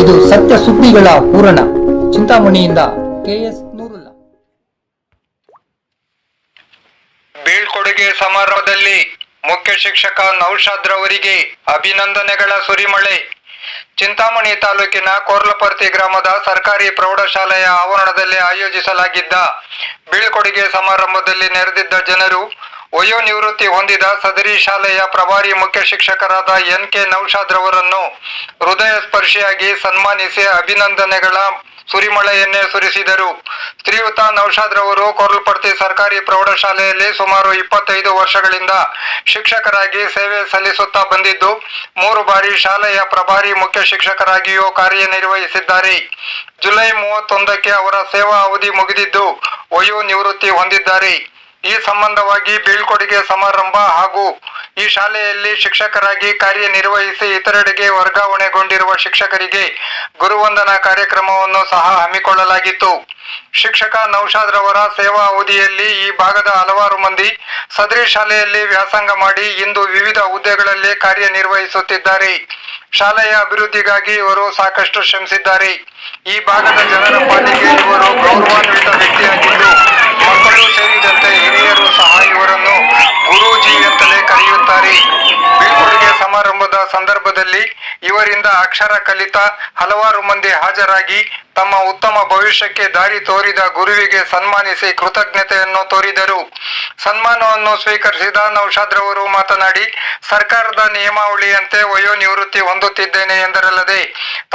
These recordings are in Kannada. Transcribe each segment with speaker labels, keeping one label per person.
Speaker 1: ಇದು ಸತ್ಯ ಸುದ್ದಿಗಳ ಪೂರಣ ಚಿಂತಾಮಣಿಯಿಂದ ಕೆಎಸ್ ನೂರುಲ್ಲ.
Speaker 2: ಬೀಳ್ಕೊಡುಗೆ ಸಮಾರಂಭದಲ್ಲಿ ಮುಖ್ಯ ಶಿಕ್ಷಕ ನೌಶಾದ್ ರವರಿಗೆ ಅಭಿನಂದನೆಗಳ ಸುರಿಮಳೆ. ಚಿಂತಾಮಣಿ ತಾಲೂಕಿನ ಕೋರ್ಲಪರ್ತಿ ಗ್ರಾಮದ ಸರ್ಕಾರಿ ಪ್ರೌಢಶಾಲೆಯ ಆವರಣದಲ್ಲಿ ಆಯೋಜಿಸಲಾಗಿದ್ದ ಬೀಳ್ಕೊಡುಗೆ ಸಮಾರಂಭದಲ್ಲಿ ನೆರೆದಿದ್ದ ಜನರು ವಯೋನಿವೃತ್ತಿ ಹೊಂದಿದ ಸದರಿ ಶಾಲೆಯ ಪ್ರಭಾರಿ ಮುಖ್ಯ ಶಿಕ್ಷಕರಾದ ಎನ್ ಕೆ ನೌಶಾದ್ ರವರನ್ನು ಹೃದಯ ಸ್ಪರ್ಶಿಯಾಗಿ ಸನ್ಮಾನಿಸಿ ಅಭಿನಂದನೆಗಳ ಸುರಿಮಳೆಯನ್ನೇ ಸುರಿಸಿದರು. ಶ್ರೀಯುತ ನೌಶಾದ್ ರವರು ಕೊರಲ್ಪಡ್ತಿ ಸರ್ಕಾರಿ ಪ್ರೌಢಶಾಲೆಯಲ್ಲಿ ಸುಮಾರು ಇಪ್ಪತ್ತೈದು ವರ್ಷಗಳಿಂದ ಶಿಕ್ಷಕರಾಗಿ ಸೇವೆ ಸಲ್ಲಿಸುತ್ತಾ ಬಂದಿದ್ದು, ಮೂರು ಬಾರಿ ಶಾಲೆಯ ಪ್ರಭಾರಿ ಮುಖ್ಯ ಶಿಕ್ಷಕರಾಗಿಯೂ ಕಾರ್ಯನಿರ್ವಹಿಸಿದ್ದಾರೆ. ಜುಲೈ ಮೂವತ್ತೊಂದಕ್ಕೆ ಅವರ ಸೇವಾ ಅವಧಿ ಮುಗಿದಿದ್ದು ವಯೋ ನಿವೃತ್ತಿ ಹೊಂದಿದ್ದಾರೆ. ಈ ಸಂಬಂಧವಾಗಿ ಬೀಳ್ಕೊಡುಗೆ ಸಮಾರಂಭ ಹಾಗೂ ಈ ಶಾಲೆಯಲ್ಲಿ ಶಿಕ್ಷಕರಾಗಿ ಕಾರ್ಯನಿರ್ವಹಿಸಿ ಇತರೆಡೆಗೆ ವರ್ಗಾವಣೆಗೊಂಡಿರುವ ಶಿಕ್ಷಕರಿಗೆ ಗುರುವಂದನಾ ಕಾರ್ಯಕ್ರಮವನ್ನು ಸಹ ಹಮ್ಮಿಕೊಳ್ಳಲಾಗಿತ್ತು. ಶಿಕ್ಷಕ ನೌಶಾದ್ ರವರ ಸೇವಾ ಅವಧಿಯಲ್ಲಿ ಈ ಭಾಗದ ಹಲವಾರು ಮಂದಿ ಸದರಿ ಶಾಲೆಯಲ್ಲಿ ವ್ಯಾಸಂಗ ಮಾಡಿ ಇಂದು ವಿವಿಧ ಹುದ್ದೆಗಳಲ್ಲಿ ಕಾರ್ಯನಿರ್ವಹಿಸುತ್ತಿದ್ದಾರೆ. ಶಾಲೆಯ ಅಭಿವೃದ್ಧಿಗಾಗಿ ಇವರು ಸಾಕಷ್ಟು ಶ್ರಮಿಸಿದ್ದಾರೆ. ಈ ಭಾಗದ ಜನರ ಪಾಲಿಗೆ ಇವರು ಗೌರವಾನ್ವಿತ ವ್ಯಕ್ತಿಯಾಗಿದ್ದು ಮಕ್ಕಳು ಸೇರಿದಂತೆ ಹಿರಿಯರು ಸಹ ಇವರನ್ನು ಗುರೂಜಿ ಅಂತಲೇ ಕರೆಯುತ್ತಾರೆ. ಬೀಳ್ಕೊಡುಗೆ ಸಮಾರಂಭದ ಸಂದರ್ಭದಲ್ಲಿ ಇವರಿಂದ ಅಕ್ಷರ ಕಲಿತ ಹಲವಾರು ಮಂದಿ ಹಾಜರಾಗಿ ತಮ್ಮ ಉತ್ತಮ ಭವಿಷ್ಯಕ್ಕೆ ದಾರಿ ತೋರಿದ ಗುರುವಿಗೆ ಸನ್ಮಾನಿಸಿ ಕೃತಜ್ಞತೆಯನ್ನು ತೋರಿದರು. ಸನ್ಮಾನವನ್ನು ಸ್ವೀಕರಿಸಿದ ನೌಶಾದ್ ರವರು ಮಾತನಾಡಿ, ಸರ್ಕಾರದ ನಿಯಮಾವಳಿಯಂತೆ ವಯೋ ನಿವೃತ್ತಿ ಹೊಂದುತ್ತಿದ್ದೇನೆ ಎಂದರಲ್ಲದೆ,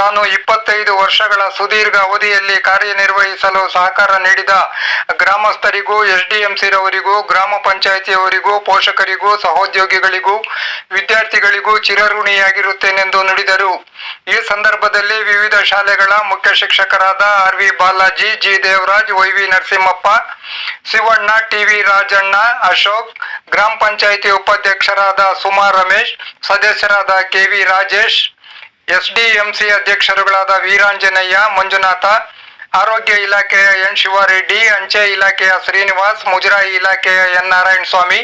Speaker 2: ತಾನು ಇಪ್ಪತ್ತೈದು ವರ್ಷಗಳ ಸುದೀರ್ಘ ಅವಧಿಯಲ್ಲಿ ಕಾರ್ಯನಿರ್ವಹಿಸಲು ಸಹಕಾರ ನೀಡಿದ ಗ್ರಾಮಸ್ಥರಿಗೂ ಎಸ್ಡಿಎಂಸಿ ರವರಿಗೂ ಗ್ರಾಮ ಪಂಚಾಯಿತಿಯವರಿಗೂ, ಪೋಷಕರಿಗೂ, ಸಹೋದ್ಯೋಗಿಗಳಿಗೂ, ವಿದ್ಯಾರ್ಥಿಗಳಿಗೂ ಚಿರಋಣಿಯಾಗಿರುತ್ತೇನೆಂದು ನುಡಿದರು. ಈ ಸಂದರ್ಭದಲ್ಲಿ ವಿವಿಧ ಶಾಲೆಗಳ ಮುಖ್ಯ ಶಿಕ್ಷಕರಾದ R V Balaji, G Devaraj, Y V Narasimhappa, Shivanna TV Rajanna, Ashok, ಗ್ರಾಮ ಪಂಚಾಯಿತಿ ಉಪಾಧ್ಯಕ್ಷರಾದ ಸುಮಾ ರಮೇಶ್, ಸದಸ್ಯರಾದ KV Rajesh, S D M C ಅಧ್ಯಕ್ಷರುಗಳಾದ Veeranjaneya Manjunatha, ಆರೋಗ್ಯ ಇಲಾಖೆಯ ಎನ್ ಶಿವಾರೆಡ್ಡಿ, ಅಂಚೆ ಇಲಾಖೆಯ ಶ್ರೀನಿವಾಸ್, ಮುಜರಾಯಿ ಇಲಾಖೆಯ ಎನ್ ನಾರಾಯಣ ಸ್ವಾಮಿ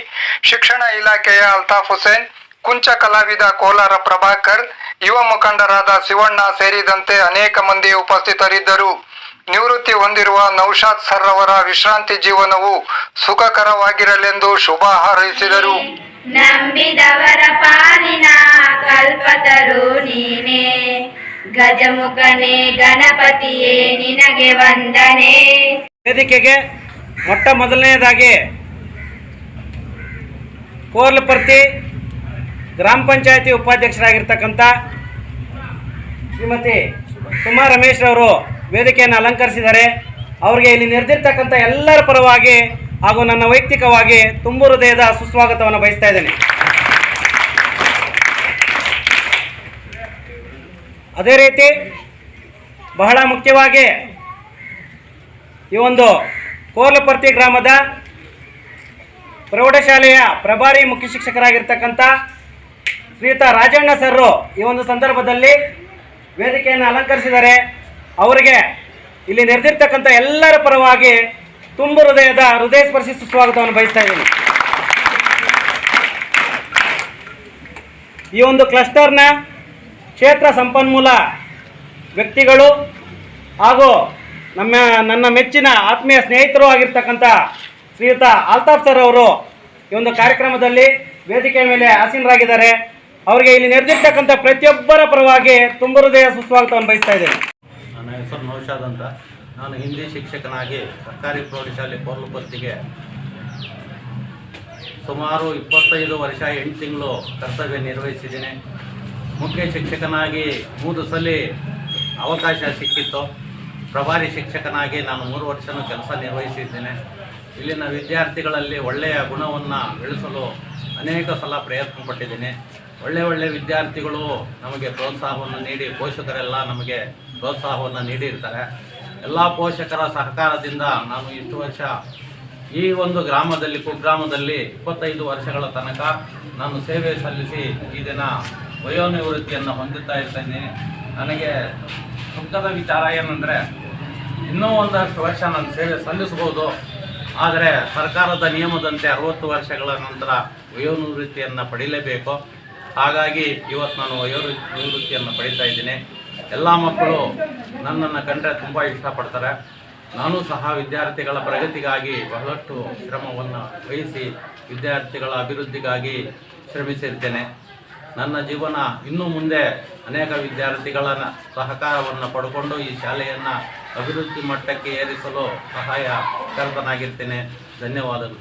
Speaker 2: ಶಿಕ್ಷಣ ಇಲಾಖೆಯ ಅಲ್ತಾಫ್ ಹುಸೇನ್ ಕುಂಚ ಕಲಾವಿದ ಕೋಲಾರ ಪ್ರಭಾಕರ್ ಯುವ ಮುಖಂಡರಾದ ಶಿವಣ್ಣ ಸೇರಿದಂತೆ ಅನೇಕ ಮಂದಿ ಉಪಸ್ಥಿತರಿದ್ದರು. ನಿವೃತ್ತಿ ಹೊಂದಿರುವ ನೌಶಾದ್ ಸರ್ ಅವರ ವಿಶ್ರಾಂತಿ ಜೀವನವು ಸುಖಕರವಾಗಿರಲೆಂದು ಶುಭ ಹಾರೈಸಿದರು.
Speaker 3: ನಂಬಿದವರ ಪಾಲಿನ ಕಲ್ಪತರು ನೀನೇ. ಗಜಮುಖನೇ ಗಣಪತಿಯೇ ನಿನಗೆ ವಂದನೆ.
Speaker 4: ವೇದಿಕೆಗೆ ಮೊಟ್ಟ ಮೊದಲನೆಯದಾಗಿ ಕೋರ್ಲಪರ್ತಿ ಗ್ರಾಮ ಪಂಚಾಯತಿ ಉಪಾಧ್ಯಕ್ಷರಾಗಿರ್ತಕ್ಕಂಥ ಶ್ರೀಮತಿ ಸುಮಾ ರಮೇಶ್ ಅವರು ವೇದಿಕೆಯನ್ನು ಅಲಂಕರಿಸಿದ್ದಾರೆ. ಅವರಿಗೆ ಇಲ್ಲಿ ನಿರ್ದಿರ್ತಕ್ಕಂಥ ಎಲ್ಲರ ಪರವಾಗಿ ಹಾಗೂ ನನ್ನ ವೈಯಕ್ತಿಕವಾಗಿ ತುಂಬು ಹೃದಯದ ಸುಸ್ವಾಗತವನ್ನು ಬಯಸ್ತಾ ಇದ್ದೇನೆ. ಅದೇ ರೀತಿ ಬಹಳ ಮುಖ್ಯವಾಗಿ ಈ ಒಂದು ಕೋಲಪರ್ತಿ ಗ್ರಾಮದ ಪ್ರೌಢಶಾಲೆಯ ಪ್ರಭಾರಿ ಮುಖ್ಯ ಶಿಕ್ಷಕರಾಗಿರ್ತಕ್ಕಂಥ ಶ್ರೀಯುತ ರಾಜಣ್ಣ ಸರ್ರು ಈ ಒಂದು ಸಂದರ್ಭದಲ್ಲಿ ವೇದಿಕೆಯನ್ನು ಅಲಂಕರಿಸಿದ್ದಾರೆ ಅವರಿಗೆ ಇಲ್ಲಿ ನೆರೆದಿರ್ತಕ್ಕಂಥ ಎಲ್ಲರ ಪರವಾಗಿ ತುಂಬು ಹೃದಯದ ಹೃದಯ ಸ್ಪರ್ಶಿ ಸುಸ್ವಾಗತವನ್ನು ಬಯಸ್ತಾ ಇದ್ದೀನಿ. ಈ ಒಂದು ಕ್ಲಸ್ಟರ್ನ ಕ್ಷೇತ್ರ ಸಂಪನ್ಮೂಲ ವ್ಯಕ್ತಿಗಳು ಹಾಗೂ ನಮ್ಮ, ನನ್ನ ಮೆಚ್ಚಿನ ಆತ್ಮೀಯ ಸ್ನೇಹಿತರು ಆಗಿರ್ತಕ್ಕಂಥ ಶ್ರೀಯುತ ಆಲ್ತಾಫ್ ಸರ್ ಅವರು ಈ ಒಂದು ಕಾರ್ಯಕ್ರಮದಲ್ಲಿ ವೇದಿಕೆಯ ಮೇಲೆ ಆಸೀನರಾಗಿದ್ದಾರೆ. ಅವರಿಗೆ ಇಲ್ಲಿ ನೆರೆದಿರ್ತಕ್ಕಂಥ ಪ್ರತಿಯೊಬ್ಬರ ಪರವಾಗಿ ತುಂಬ ಹೃದಯ ಸುಸ್ವಾಗತವನ್ನು ಬಯಸ್ತಾ ಇದ್ದೇನೆ.
Speaker 5: ನನ್ನ ಹೆಸರು ನೌಶಾದ್ ಅಂತ. ನಾನು ಹಿಂದಿ ಶಿಕ್ಷಕನಾಗಿ ಸರ್ಕಾರಿ ಪ್ರೌಢಶಾಲೆ ಕೋರ್ಲುಪತ್ತಿಗೆ ಸುಮಾರು ಇಪ್ಪತ್ತೈದು ವರ್ಷ ಎಂಟು ತಿಂಗಳು ಕರ್ತವ್ಯ ನಿರ್ವಹಿಸಿದ್ದೇನೆ. ಮುಖ್ಯ ಶಿಕ್ಷಕನಾಗಿ ಮೂರು ಸಲ ಅವಕಾಶ ಸಿಕ್ಕಿತ್ತು. ಪ್ರಭಾರಿ ಶಿಕ್ಷಕನಾಗಿ ನಾನು ಮೂರು ವರ್ಷನೂ ಕೆಲಸ ನಿರ್ವಹಿಸಿದ್ದೇನೆ. ಇಲ್ಲಿನ ವಿದ್ಯಾರ್ಥಿಗಳಲ್ಲಿ ಒಳ್ಳೆಯ ಗುಣವನ್ನು ಬೆಳೆಸಲು ಅನೇಕ ಸಲ ಪ್ರಯತ್ನ ಪಟ್ಟಿದ್ದೇನೆ. ಒಳ್ಳೆ ಒಳ್ಳೆ ವಿದ್ಯಾರ್ಥಿಗಳು ನಮಗೆ ಪ್ರೋತ್ಸಾಹವನ್ನು ನೀಡಿ, ಪೋಷಕರೆಲ್ಲ ನಮಗೆ ಪ್ರೋತ್ಸಾಹವನ್ನು ನೀಡಿರ್ತಾರೆ. ಎಲ್ಲ ಪೋಷಕರ ಸಹಕಾರದಿಂದ ನಾನು ಇಷ್ಟು ವರ್ಷ ಈ ಒಂದು ಗ್ರಾಮದಲ್ಲಿ, ಕುಗ್ರಾಮದಲ್ಲಿ ಇಪ್ಪತ್ತೈದು ವರ್ಷಗಳ ತನಕ ನಾನು ಸೇವೆ ಸಲ್ಲಿಸಿ ಈ ದಿನ ವಯೋನಿವೃತ್ತಿಯನ್ನು ಹೊಂದುತ್ತಾ ಇರ್ತೇನೆ ನನಗೆ ದುಃಖದ ವಿಚಾರ ಏನಂದರೆ, ಇನ್ನೂ ಒಂದಷ್ಟು ವರ್ಷ ನಾನು ಸೇವೆ ಸಲ್ಲಿಸ್ಬೋದು. ಆದರೆ ಸರ್ಕಾರದ ನಿಯಮದಂತೆ ಅರವತ್ತು ವರ್ಷಗಳ ನಂತರ ವಯೋನಿವೃತ್ತಿಯನ್ನು ಪಡೀಲೇಬೇಕು. ಹಾಗಾಗಿ ಇವತ್ತು ನಾನು ವಯೋರು ನಿವೃತ್ತಿಯನ್ನು ಪಡಿತಾ ಇದ್ದೀನಿ. ಎಲ್ಲ ಮಕ್ಕಳು ನನ್ನನ್ನು ಕಂಡ್ರೆ ತುಂಬ ಇಷ್ಟಪಡ್ತಾರೆ. ನಾನು ಸಹ ವಿದ್ಯಾರ್ಥಿಗಳ ಪ್ರಗತಿಗಾಗಿ ಬಹಳಷ್ಟು ಶ್ರಮವನ್ನು ವಹಿಸಿ ವಿದ್ಯಾರ್ಥಿಗಳ ಅಭಿವೃದ್ಧಿಗಾಗಿ ಶ್ರಮಿಸಿರ್ತೇನೆ. ನನ್ನ ಜೀವನ ಇನ್ನೂ ಮುಂದೆ ಅನೇಕ ವಿದ್ಯಾರ್ಥಿಗಳ ಸಹಕಾರವನ್ನು ಪಡ್ಕೊಂಡು ಈ ಶಾಲೆಯನ್ನು ಅಭಿವೃದ್ಧಿ ಮಟ್ಟಕ್ಕೆ ಏರಿಸಲು ಸಹಾಯ ಕರ್ತನಾಗಿರ್ತೇನೆ. ಧನ್ಯವಾದಗಳು.